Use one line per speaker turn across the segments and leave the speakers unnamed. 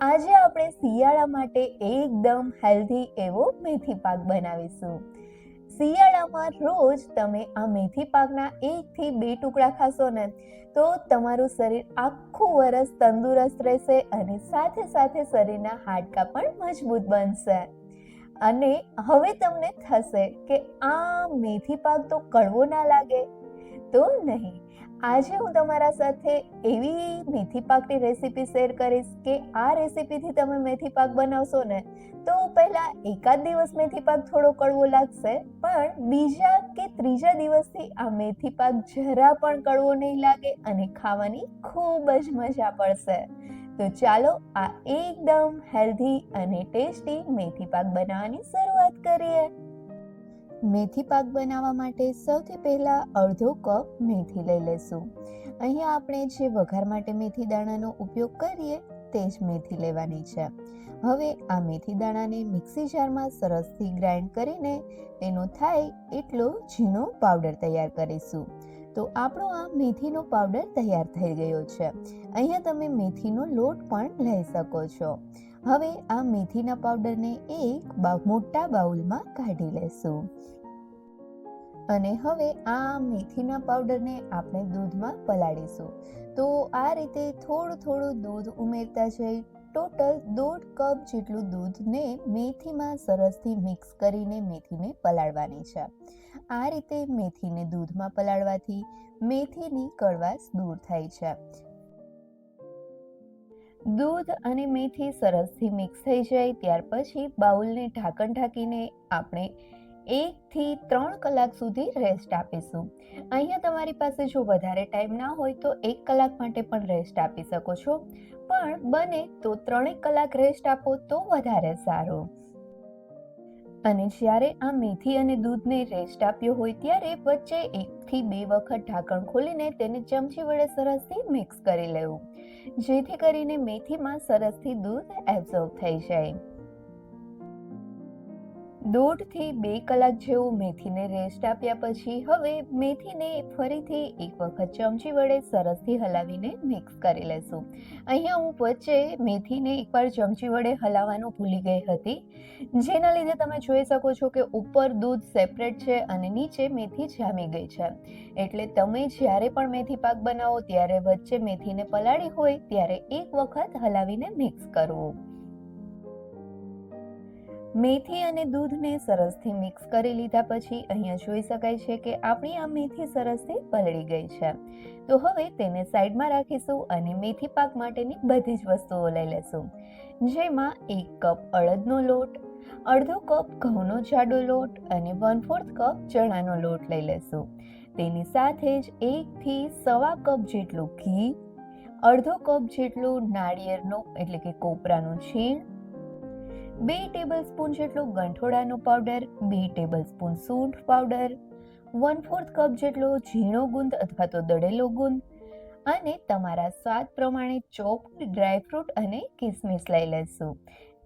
આજે આપણે શિયાળા માટે એકદમ હેલ્ધી એવો મેથી પાક બનાવીશું. શિયાળામાં રોજ તમે આ મેથી પાકના એકથી બે ટુકડા ખાશો ને, તો તમારું શરીર આખું વરસ તંદુરસ્ત રહેશે અને સાથે સાથે શરીરના હાડકાં પણ મજબૂત બનશે. અને હવે તમને થશે કે આ મેથી પાક તો કડવો ના લાગે. તો નહીં આજે હું તમારા સાથે એવી મેથી પાકની રેસીપી શેર કરીશ કે આ રેસીપીથી તમે મેથી પાક બનાવશો ને, તો પહેલાં એકાદ દિવસ મેથી પાક થોડો કડવો લાગશે, પણ બીજા કે ત્રીજા દિવસથી આ મેથી પાક જરા પણ કડવો નહીં લાગે અને ખાવાની ખૂબ જ મજા પડશે. તો ચાલો આ એકદમ હેલ્ધી અને ટેસ્ટી મેથી પાક બનાવવાની શરૂઆત કરીએ. મેથી પાક બનાવવા માટે સૌથી પહેલાં અડધો કપ મેથી લઈ લેશું. અહીંયા આપણે જે વઘાર માટે મેથી દાણાનો ઉપયોગ કરીએ તે જ મેથી લેવાની છે. હવે આ મેથી દાણાને મિક્સી જારમાં સરસથી ગ્રાઇન્ડ કરીને તેનો થાય એટલો ઝીણો પાવડર તૈયાર કરીશું. તો આપણો આ મેથીનો પાવડર તૈયાર થઈ ગયો છે. અહીંયા તમે મેથીનો લોટ પણ લઈ શકો છો. હવે આ મેથીના પાવડરને એક મોટા બાઉલમાં કાઢી લેશું. અને હવે આ મેથીના પાવડરને આપણે દૂધમાં પલાળીશું. તો આ રીતે થોડું થોડું દૂધ ઉમેરતા જઈ ટોટલ દોઢ કપ જેટલું દૂધને મેથીમાં સરસથી મિક્સ કરીને મેથીને પલાળવાની છે. આ રીતે મેથીને દૂધમાં પલાળવાથી મેથીની કડવાશ દૂર થાય છે. દૂધ અને મેથી સરસથી મિક્સ થઈ જાય ત્યાર પછી બાઉલને ઢાંકણ ઢાંકીને આપણે એકથી ત્રણ કલાક સુધી રેસ્ટ આપીશું. અહીંયા તમારી પાસે જો વધારે ટાઈમ ના હોય તો એક કલાક માટે પણ રેસ્ટ આપી શકો છો. પણ બને તો ત્રણેક કલાક રેસ્ટ આપો તો વધારે સારું. અને જ્યારે આ મેથી અને દૂધને રેસ્ટ આપ્યો હોય ત્યારે વચ્ચે એકથી બે વખત ઢાંકણ ખોલીને તેને ચમચી વડે સરસથી મિક્સ કરી લેવું. જેથી કરીને મેથીમાં સરસથી દૂધ એબ્ઝોર્બ થઈ જાય. દોઢથી બે કલાક જેવું મેથીને રેસ્ટ આપ્યા પછી હવે મેથીને ફરીથી એક વખત ચમચી વડે સરસથી હલાવીને મિક્સ કરી લેશું. અહીંયા હું વચ્ચે મેથીને એકવાર ચમચી વડે હલાવવાનું ભૂલી ગઈ હતી. જેના લીધે તમે જોઈ શકો છો કે ઉપર દૂધ સેપરેટ છે અને નીચે મેથી જામી ગઈ છે. એટલે તમે જ્યારે પણ મેથી પાક બનાવો, ત્યારે વચ્ચે મેથીને પલાળી હોય, ત્યારે એક વખત હલાવીને મિક્સ કરવું. મેથી અને દૂધને સરસથી મિક્સ કરી લીધા પછી અહીંયા જોઈ શકાય છે કે આપણી આ મેથી સરસથી પલળી ગઈ છે. તો હવે તેને સાઈડમાં રાખીશું અને મેથી પાક માટેની બધી જ વસ્તુઓ લઈ લેશું. જેમાં એક કપ અડદનો લોટ, અડધો કપ ઘઉંનો જાડો લોટ અને વન ફોર્થ કપ ચણાનો લોટ લઈ લેશું. તેની સાથે જ એકથી સવા કપ જેટલું ઘી, અડધો કપ જેટલું નાળિયેરનું એટલે કે કોપરાનું છીણ બે ટેબલ સ્પૂન જેટલો ગંઠોડાનો પાવડર બે ટેબલ સ્પૂન સૂંઠ પાવડર વન ફોર્થ કપ જેટલો ઝીણો ગુંદ અથવા તો દળેલો ગુંદ અને તમારા સ્વાદ પ્રમાણે ચોપ્ડ ડ્રાયફ્રૂટ અને કિસમિસ લઈ લેશું.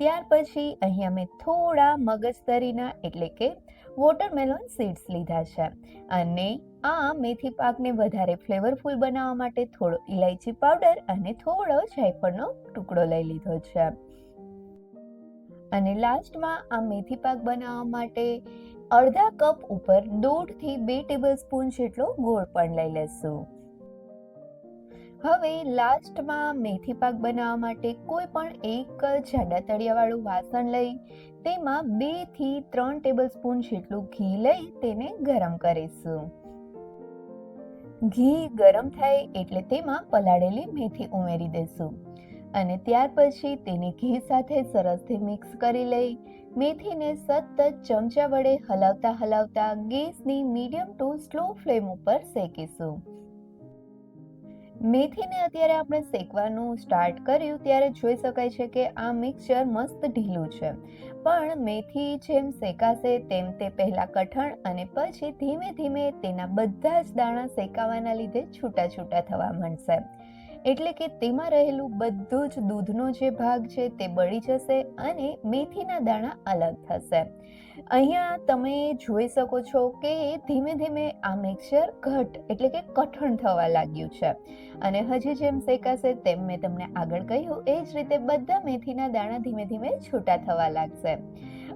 ત્યાર પછી અહીંયા મેં થોડા મગજતરીના એટલે કે વોટરમેલોન સીડ્સ લીધા છે અને આ મેથી પાકને વધારે ફ્લેવરફુલ બનાવવા માટે થોડો ઇલાયચી પાવડર અને થોડો જાયફળનો ટુકડો લઈ લીધો છે. અને લાસ્ટમાં આ મેથી પાક બનાવવા માટે અડધા કપ ઉપર દોઢથી બે ટેબલ સ્પૂન જેટલો ગોળ પણ લઈ લેશું. હવે લાસ્ટમાં મેથી પાક બનાવવા માટે કોઈ પણ એક જાડા તળિયાવાળું વાસણ લઈ, તેમાં બેથી ત્રણ ટેબલ સ્પૂન જેટલું ઘી લઈ તેને ગરમ કરીશું. ઘી ગરમ થાય એટલે તેમાં પલાળેલી મેથી ઉમેરી દેશું. અને ત્યાર પછી તેને ઘી સાથે સરસથી મિક્સ કરી લઈ, મેથીને સતત ચમચા વડે હલાવતા હલાવતા ગેસની મીડિયમ ટુ સ્લો ફ્લેમ ઉપર શેકીશું. મેથીને અત્યારે આપણે શેકવાનું સ્ટાર્ટ કર્યું, ત્યારે જોઈ શકાય છે કે આ મિક્સચર મસ્ત ઢીલું છે. પણ મેથી જેમ શેકાશે તેમ તે પહેલાં કઠણ અને પછી ધીમે ધીમે તેના બધા જ દાણા શેકાવાના લીધે છૂટા છૂટા થવા માંડશે. એટલે કે તેમાં રહેલું બધું જ દૂધનો જે ભાગ છે તે બળી જશે અને મેથીના દાણા અલગ થશે. અહીંયા તમે જોઈ શકો છો કે ધીમે ધીમે આ મિક્સચર ઘટ એટલે કે કઠણ થવા લાગ્યું છે. અને હજી જેમ શેકાશે તેમ મેં તમને આગળ કહ્યું, એ જ રીતે બધા મેથીના દાણા ધીમે ધીમે છૂટા થવા લાગશે.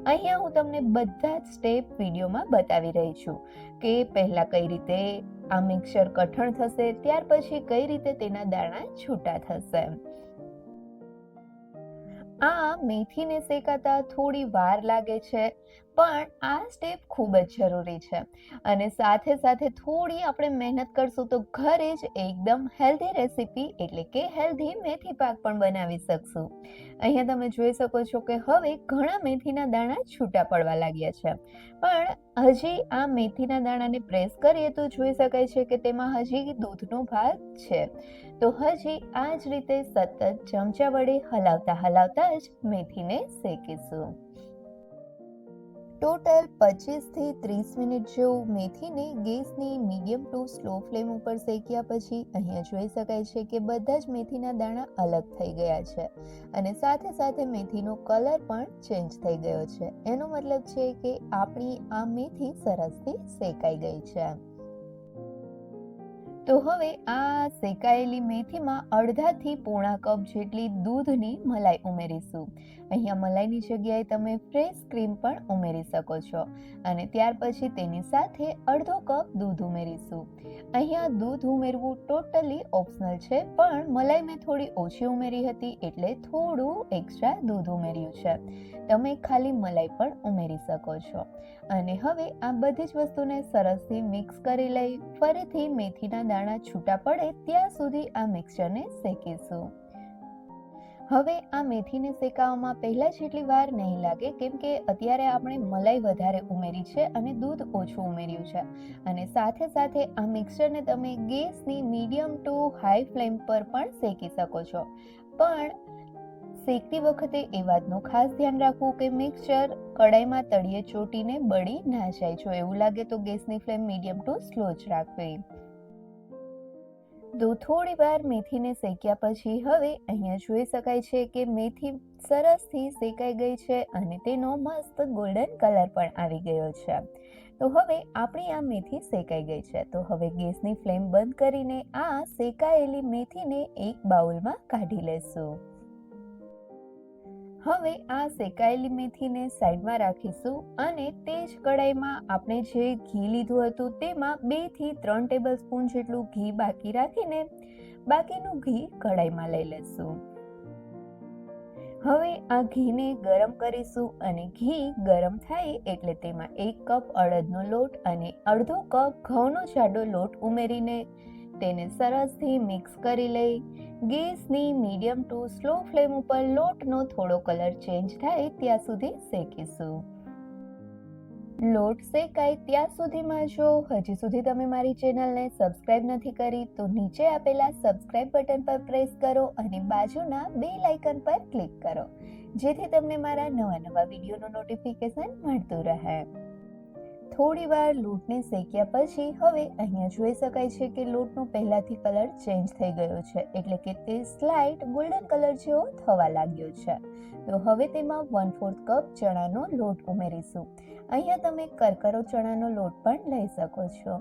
અહીંયા હું તમને બધા જ સ્ટેપ વિડીયોમાં બતાવી રહી છું કે પહેલાં કઈ રીતે આ મિક્સર કઠણ થશે, ત્યાર પછી કઈ રીતે તેના દાણા છૂટા થશે? આ મેથીને શેકાતા થોડી વાર લાગે છે. પણ આ સ્ટેપ ખૂબ જ જરૂરી છે. અને સાથે સાથે થોડી આપણે મહેનત કરશું તો ઘરે જ એકદમ હેલ્ધી રેસીપી એટલે કે હેલ્ધી મેથી પાક પણ બનાવી શકશું. અહીંયા તમે જોઈ શકો છો કે હવે ઘણા મેથીના દાણા છૂટા પડવા લાગ્યા છે. પણ હજી આ મેથીના દાણાને પ્રેસ કરીએ તો જોઈ શકાય છે કે તેમાં હજી દૂધનો ભાગ છે. તો હજી આ જ રીતે સતત ચમચા વડે હલાવતા હલાવતા જ મેથીને શેકીશું. ટોટલ પચીસથી ત્રીસ મિનિટ જેવું મેથીને ગેસની મીડિયમ ટુ સ્લો ફ્લેમ ઉપર શેક્યા પછી અહીંયા જોઈ શકાય છે કે બધા જ મેથીના દાણા અલગ થઈ ગયા છે અને સાથે સાથે મેથીનો કલર પણ ચેન્જ થઈ ગયો છે. એનો મતલબ છે કે આપણી આ મેથી સરસથી શેકાઈ ગઈ છે. તો હવે આ શેકાયેલી મેથીમાં અડધાથી પોણા કપ જેટલી દૂધની મલાઈ ઉમેરીશું. અહીંયા મલાઈની જગ્યાએ તમે ફ્રેશ ક્રીમ પણ ઉમેરી શકો છો અને ત્યાર પછી તેની સાથે અડધો કપ દૂધ ઉમેરીશું. અહીંયા દૂધ ઉમેરવું ટોટલી ઓપ્શનલ છે, પણ મલાઈ મેં થોડી ઓછી ઉમેરી હતી એટલે થોડું એક્સ્ટ્રા દૂધ ઉમેર્યું છે. તમે ખાલી મલાઈ પણ ઉમેરી શકો છો. અને હવે આ બધી જ વસ્તુને સરસથી મિક્સ કરી લઈ, ફરીથી મેથીના દાણા છૂટા પડે ત્યાં સુધી આ મિક્સચરને શેકીશું. હવે આ મેથીને શેકાવામાં પહેલા જેટલી વાર નહીં લાગે, કેમ કે અત્યારે આપણે મલાઈ વધારે ઉમેરી છે અને દૂધ ઓછું ઉમેર્યું છે. અને સાથે સાથે આ મિક્સચરને તમે ગેસની મીડિયમ ટુ હાઈ ફ્લેમ પર પણ શેકી શકો છો. પણ શેકતી વખતે એ વાતનું ખાસ ધ્યાન રાખવું કે મિક્સચર કડાઈમાં તળિયે ચોટીને બળી ના જાય. જો એવું લાગે તો ગેસની ફ્લેમ મીડિયમ ટુ સ્લો જ રાખવી. તો થોડી વાર મેથીને શેક્યા પછી હવે અહીંયા જોઈ શકાય છે કે મેથી સરસથી શેકાઈ ગઈ છે અને તેનો મસ્ત ગોલ્ડન કલર પણ આવી ગયો છે. તો હવે આપણી આ મેથી શેકાઈ ગઈ છે. તો હવે ગેસની ફ્લેમ બંધ કરીને આ શેકાયેલી મેથીને એક બાઉલમાં કાઢી લેશું. હવે આ શેકાયેલી મેથીને સાઈડમાં રાખીશું અને તે જ કડાઈમાં આપણે જે ઘી લીધું હતું તેમાં બેથી ત્રણ ટેબલ સ્પૂન જેટલું ઘી બાકી રાખીને બાકીનું ઘી કડાઈમાં લઈ લેશું. હવે આ ઘીને ગરમ કરીશું અને ઘી ગરમ થાય એટલે તેમાં એક કપ અડદનો લોટ અને અડધો કપ ઘઉંનો જાડો લોટ ઉમેરીને તેને સરસથી મિક્સ કરી લઈ, ગેસની મીડિયમ ટુ સ્લો ફ્લેમ ઉપર લોટનો થોડો કલર ચેન્જ થાય ત્યાં સુધી શેકીશું. લોટ શેકાય ત્યાં સુધીમાં જો હજી સુધી તમે મારી ચેનલને સબસ્ક્રાઇબ નથી કરી તો નીચે આપેલા સબસ્ક્રાઇબ બટન પર પ્રેસ કરો અને બાજુના બે લાઇકન પર ક્લિક કરો. જેથી તમને મારા નવા નવા વિડીયોનું નોટિફિકેશન મળતું રહે. થોડી વાર લોટને શેક્યા પછી હવે અહીંયા જોઈ શકાય છે કે લોટનો પહેલાથી કલર ચેન્જ થઈ ગયો છે. એટલે કે તે સ્લાઇટ ગોલ્ડન કલર જેવો થવા લાગ્યો છે. તો હવે તેમાં વન ફોર્થ કપ ચણાનો લોટ ઉમેરીશું. અહીંયા તમે કરકરો ચણાનો લોટ પણ લઈ શકો છો.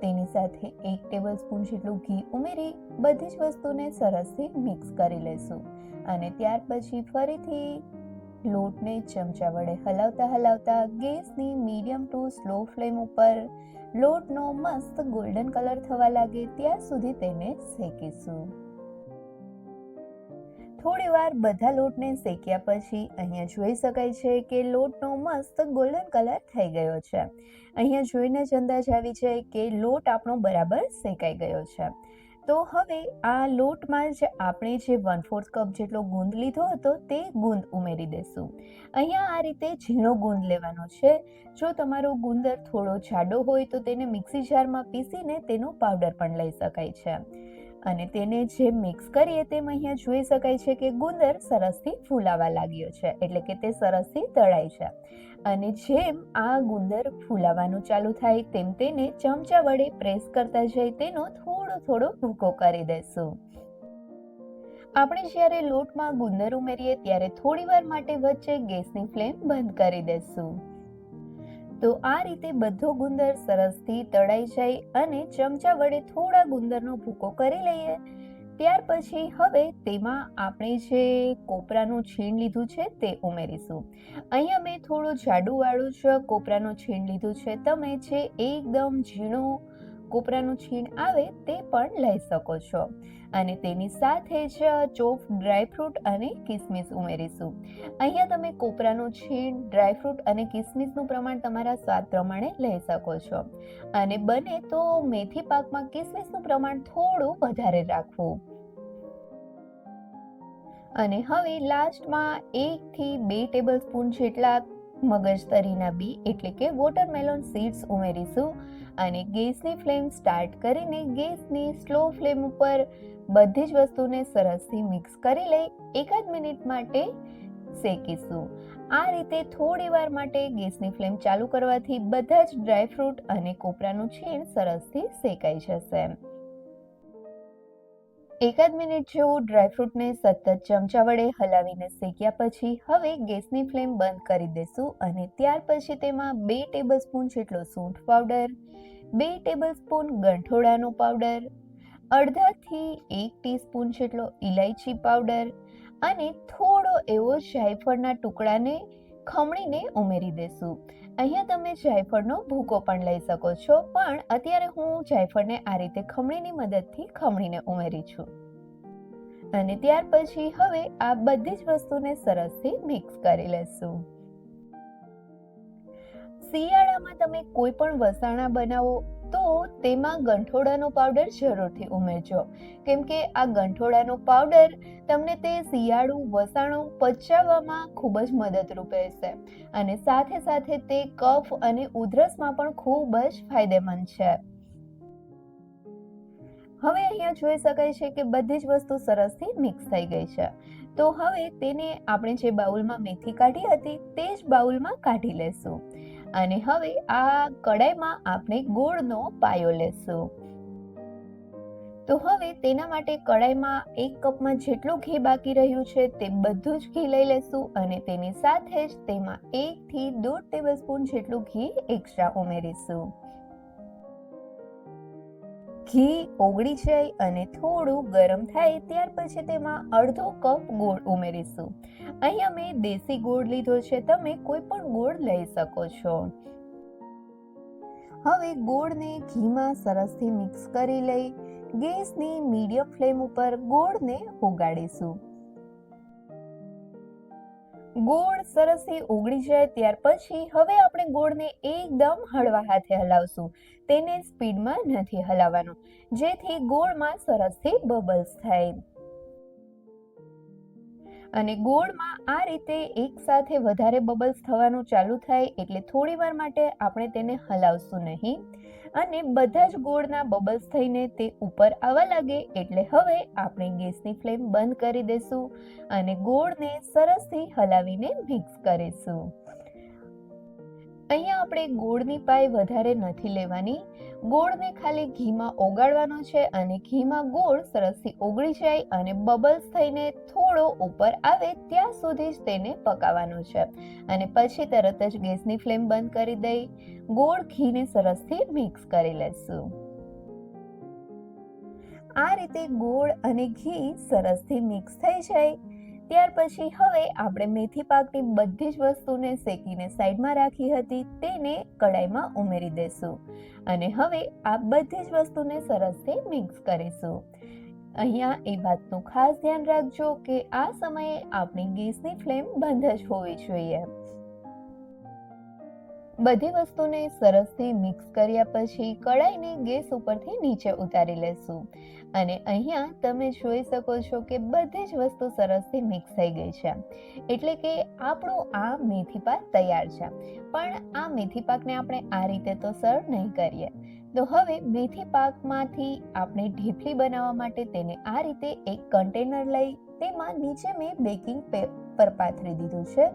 તેની સાથે એક ટેબલ સ્પૂન જેટલું ઘી ઉમેરી બધી જ વસ્તુને સરસથી મિક્સ કરી લેશું. અને ત્યાર પછી ફરીથી લોટને ચમચા વડે હલાવતા હલાવતા ગેસની મીડિયમ ટુ સ્લો ફ્લેમ ઉપર લોટનો મસ્ત ગોલ્ડન કલર થવા લાગે ત્યાં સુધી તેને શેકીશું. થોડી વાર બધા લોટને શેક્યા પછી અહીંયા જોઈ શકાય છે કે લોટનો મસ્ત ગોલ્ડન કલર થઈ ગયો છે. અહીંયા જોઈને જ અંદાજ આવી છે કે લોટ આપણો બરાબર શેકાઈ ગયો છે. તો હવે આ લોટમાં જ આપણે જે વન ફોર્થ કપ જેટલો ગુંદ લીધો હતો તે ગુંદ ઉમેરી દેશું. અહીંયા આ રીતે ઝીણો ગુંદ લેવાનો છે. જો તમારો ગુંદર થોડો જાડો હોય તો તેને મિક્સી જારમાં પીસીને તેનો પાવડર પણ લઈ શકાય છે. અને તેને જે મિક્સ કરીએ તેમ અહીંયા જોઈ શકાય છે કે ગુંદર સરસથી ફૂલાવા લાગ્યો છે, એટલે કે તે સરસથી તળાય છે. અને જેમ આ ગુંદર ફૂલાવાનું ચાલુ થાય, તેમ તેને ચમચા વડે પ્રેસ કરતા જઈ તેનો થોડો થોડો ભૂકો કરી દેશું. આપણે જ્યારે લોટમાં ગુંદર ઉમેરીએ, ત્યારે થોડીવાર માટે વચ્ચે ગેસની ફ્લેમ બંધ કરી દેશું. તો આ રીતે બધો ગુંદર સરસથી તળાઈ જાય અને ચમચા વડે થોડા ગુંદરનો ભૂકો કરી લઈએ. ત્યાર પછી હવે તેમાં આપણે જે કોપરાનું છીણ લીધું છે તે ઉમેરીશું. અહીંયા મેં થોડું જાડુવાળું જ કોપરાનું છીણ લીધું છે. તમે જે એકદમ ઝીણું કોપરાનું છીણ આવે તે પણ લઈ શકો છો. અને તેની સાથે જ ચોફ ડ્રાયફ્રૂટ અને કિસમિસ ઉમેરીશું. અહીંયા તમે કોપરાનું છીણ ડ્રાયફ્રૂટ અને કિસમિસનું પ્રમાણ તમારા સ્વાદ પ્રમાણે લઈ શકો છો. અને બને તો મેથી પાકમાં કિસમિસનું પ્રમાણ થોડું વધારે રાખવું. અને હવે લાસ્ટમાં એકથી બે ટેબલ સ્પૂન જેટલા મગજતરીના બી, એટલે કે વોટરમેલોન સીડ્સ ઉમેરીશું. અને ગેસની ફ્લેમ સ્ટાર્ટ કરીને ગેસની સ્લો ફ્લેમ ઉપર બધી જ વસ્તુને સરસથી મિક્સ કરી લઈ એકાદ મિનિટ માટે શેકીશું. આ રીતે થોડી વાર માટે ગેસની ફ્લેમ ચાલુ કરવાથી બધા જ ડ્રાયફ્રૂટ અને કોપરાનું છીણ સરસથી શેકાઈ જશે. એકાદ મિનિટ જેવું ડ્રાયફ્રૂટને સતત ચમચા વડે હલાવીને શેક્યા પછી હવે ગેસની ફ્લેમ બંધ કરી દેશું અને ત્યાર પછી તેમાં બે ટેબલ સ્પૂન જેટલો સૂંઠ પાવડર, બે ટેબલ સ્પૂન ગંઠોડાનો પાવડર, અડધાથી એક ટીસ્પૂન જેટલો ઇલાયચી પાવડર અને થોડો એવો જાયફળના ટુકડાને ખમણીને ઉમેરી દેશું. અહીંયા તમે જાયફળનો ભૂકો પણ લઈ શકો છો, પણ અત્યારે હું જાયફળને આ રીતે ખમણીની મદદથી ખમણીને ઉમેરી છું. અને ત્યાર પછી હવે આ બધી જ વસ્તુને સરસથી મિક્સ કરી લેશું. શિયાળામાં તમે કોઈ પણ વસાણા બનાવો તો તેમાં ગંઠોડાનો પાવડર જરૂરથી ઉમેરજો. કેમ કે આ ગંઠોડાનો પાવડર તમને તે શિયાળુ, વસાણો પચાવવામાં ખૂબ જ મદદરૂપ રહેશે. અને સાથે સાથે તે કફ અને ઉધરસમાં પણ ખૂબ જ ફાયદેમંદ છે. હવે અહીંયા જોઈ શકાય છે કે બધી જ વસ્તુ સરસથી મિક્સ થઈ ગઈ છે. તો હવે તેને આપણે જે બાઉલમાં મેથી કાઢી હતી તે જ બાઉલમાં કાઢી લેશું. અને હવે આ કડાઈમાં આપણે ગોળનો પાયો લેશું. તો હવે તેના માટે કડાઈમાં એક કપમાં જેટલું ઘી બાકી રહ્યું છે તે બધું જ ઘી લઈ લેશું અને તેની સાથે જ તેમાં એકથી દોઢ ટેબલ સ્પૂન જેટલું ઘી એક્સ્ટ્રા ઉમેરીશું. ઘી ઓગળી જાય અને થોડું ગરમ થાય ત્યાર પછી તેમાં અડધો કપ ગોળ ઉમેરીશું. અહીંયા મેં દેશી ગોળ લીધો છે, તમે કોઈ પણ ગોળ લઈ શકો છો. હવે ગોળને ઘીમાં સરસથી મિક્સ કરી લઈ ગેસની મીડિયમ ફ્લેમ ઉપર ગોળને ઓગાળીશું. ગોળ સરસથી ઓગળી જાય ત્યાર પછી હવે આપણે ગોળને એકદમ હળવા હાથે હલાવશું. તેને સ્પીડમાં નથી હલાવવાનું. જેથી ગોળમાં સરસથી બબલ્સ થાય. અને ગોળમાં આ રીતે એકસાથે વધારે બબલ્સ થવાનું ચાલુ થાય એટલે થોડીવાર માટે આપણે તેને હલાવશું નહીં. અને બધા જ ગોળના બબલ્સ થઈને તે ઉપર આવવા લાગે એટલે હવે આપણે ગેસની ફ્લેમ બંધ કરી દેશું અને ગોળને સરસથી હલાવીને મિક્સ કરીશું. અહીંયા આપણે ગોળની પાય વધારે નથી લેવાની. ગોળને ખાલી ઘીમાં ઓગાળવાનો છે અને ઘીમાં ગોળ સરસથી ઓગળી જાય અને બબલ્સ થઈને થોડો ઉપર આવે ત્યાં સુધી જ તેને પકાવવાનો છે. અને પછી તરત જ ગેસની ફ્લેમ બંધ કરી દઈ. ગોળ ઘીને સરસથી મિક્સ કરી લેશું. આ રીતે ગોળ અને ઘી સરસથી મિક્સ થઈ જાય ત્યાર પછી હવે આપણે મેથી પાકની બધી જ વસ્તુને શેકીને સાઈડમાં રાખી હતી તેને કડાઈમાં ઉમેરી દેશું અને હવે આ બધી જ વસ્તુને સરસથી મિક્સ કરીશું. અહીંયા એ વાતનું ખાસ ધ્યાન રાખજો કે આ સમયે આપણી ગેસની ફ્લેમ બંધ જ હોવી જોઈએ. બધી વસ્તુને સરસથી મિક્સ કર્યા પછી કડાઈને ગેસ ઉપરથી નીચે ઉતારી લેશું. અને અહીંયા તમે જોઈ શકો છો કે બધી જ વસ્તુ સરસથી મિક્સ થઈ ગઈ છે. એટલે કે આપણું આ મેથી પાક તૈયાર છે. પણ આ મેથી પાકને આપણે આ રીતે તો સર્વ નહીં કરીએ. તો હવે મેથી પાકમાંથી આપણે ઢીપલી બનાવવા માટે તેને આ રીતે એક કન્ટેનર લઈ તેમાં નીચે મેં બેકિંગ પેપર પાથરી દીધું છે.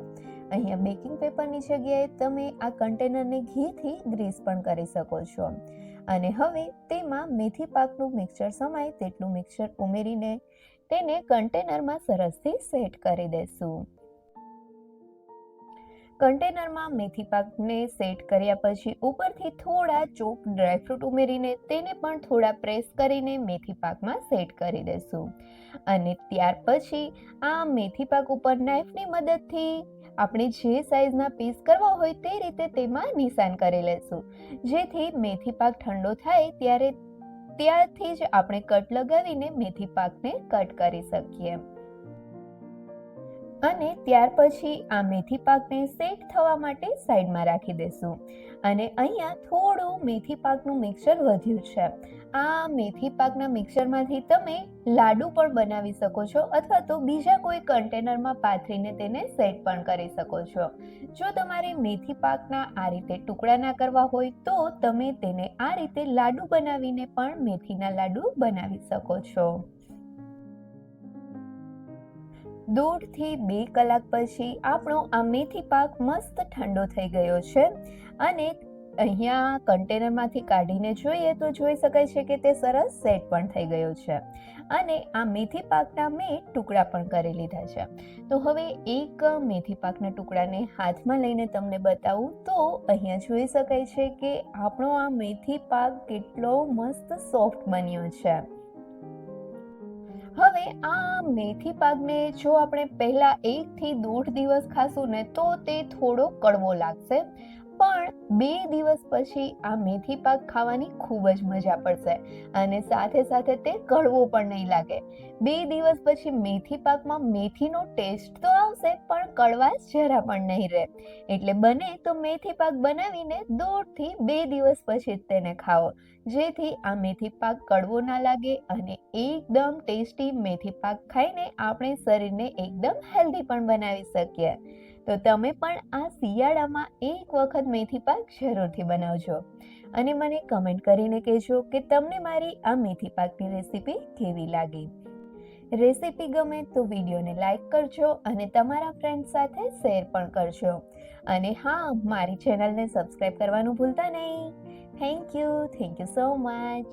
અહીંયા બેકિંગ પેપરની જગ્યાએ તમે આ કન્ટેનરને ઘીથી ગ્રીસ પણ કરી શકો છો. અને હવે તેમાં મેથી પાકનું મિક્સર સમાય તેટલું મિક્સર ઉમેરીને તેને કન્ટેનરમાં સરસથી સેટ કરી દેશું. કન્ટેનરમાં મેથી પાકને સેટ કર્યા પછી ઉપરથી થોડા ચોપ ડ્રાયફ્રૂટ ઉમેરીને તેને પણ થોડા પ્રેસ કરીને મેથી પાકમાં સેટ કરી દેશું. અને ત્યાર પછી આ મેથી પાક ઉપર નાઈફની મદદથી આપણે જે સાઈઝના પીસ કરવા હોય તે રીતે તેમાં નિશાન કરી લેશું. જેથી મેથી પાક ઠંડો થાય ત્યારે ત્યારથી જ આપણે કટ લગાવીને મેથી પાકને કટ કરી શકીએ. અને ત્યાર પછી આ મેથી પાકને સેટ થવા માટે સાઈડમાં રાખી દેશું. અને અહીંયા થોડું મેથી પાકનું મિક્સર વધ્યું છે. આ મેથી પાકના મિક્સરમાંથી તમે લાડુ પણ બનાવી શકો છો અથવા તો બીજા કોઈ કન્ટેનરમાં પાથરીને તેને સેટ પણ કરી શકો છો. જો તમારે મેથી પાકના આ રીતે ટુકડા ના કરવા હોય તો તમે તેને આ રીતે લાડુ બનાવીને પણ મેથીના લાડુ બનાવી શકો છો. દોઢથી બે કલાક પછી આપણો આ મેથી પાક મસ્ત ઠંડો થઈ ગયો છે. અને અહીંયા કન્ટેનરમાંથી કાઢીને જોઈએ તો જોઈ શકાય છે કે તે સરસ સેટ પણ થઈ ગયો છે. અને આ મેથી પાકના મેં ટુકડા પણ કરી લીધા છે. તો હવે એક મેથી પાકના ટુકડાને હાથમાં લઈને તમને બતાવું તો અહીંયા જોઈ શકાય છે કે આપણો આ મેથી પાક કેટલો મસ્ત સોફ્ટ બન્યો છે. હવે આ મેથી પાકને જો આપણે પહેલા એક થી દોઢ દિવસ ખાશું ને તો તે થોડો કડવો લાગશે. પણ બે દિવસ પછી આ મેથી પાક ખાવાની ખૂબ જ મજા પડશે અને સાથે સાથે તે કડવો પણ નહીં લાગે. બે દિવસ પછી મેથી પાકમાં મેથીનો ટેસ્ટ તો આવશે, પણ કડવાશ જરા પણ નહીં રહે. એટલે બને તો મેથી પાક બનાવીને દોઢથી બે દિવસ પછી જ તેને ખાઓ, જેથી આ મેથી પાક કડવો ના લાગે અને એકદમ ટેસ્ટી મેથી પાક ખાઈને આપણે શરીરને એકદમ હેલ્ધી પણ બનાવી શકીએ. તો તમે પણ આ શિયાળામાં એક વખત મેથી પાક જરૂરથી બનાવજો. અને મને કમેન્ટ કરીને કહેજો કે તમને મારી આ મેથી પાકની રેસીપી કેવી લાગી. રેસીપી ગમે તો વિડીયોને લાઈક કરજો અને તમારા ફ્રેન્ડ સાથે શેર પણ કરજો. અને હા, મારી ચેનલને સબસ્ક્રાઈબ કરવાનું ભૂલતા નહીં. Thank you thank you so much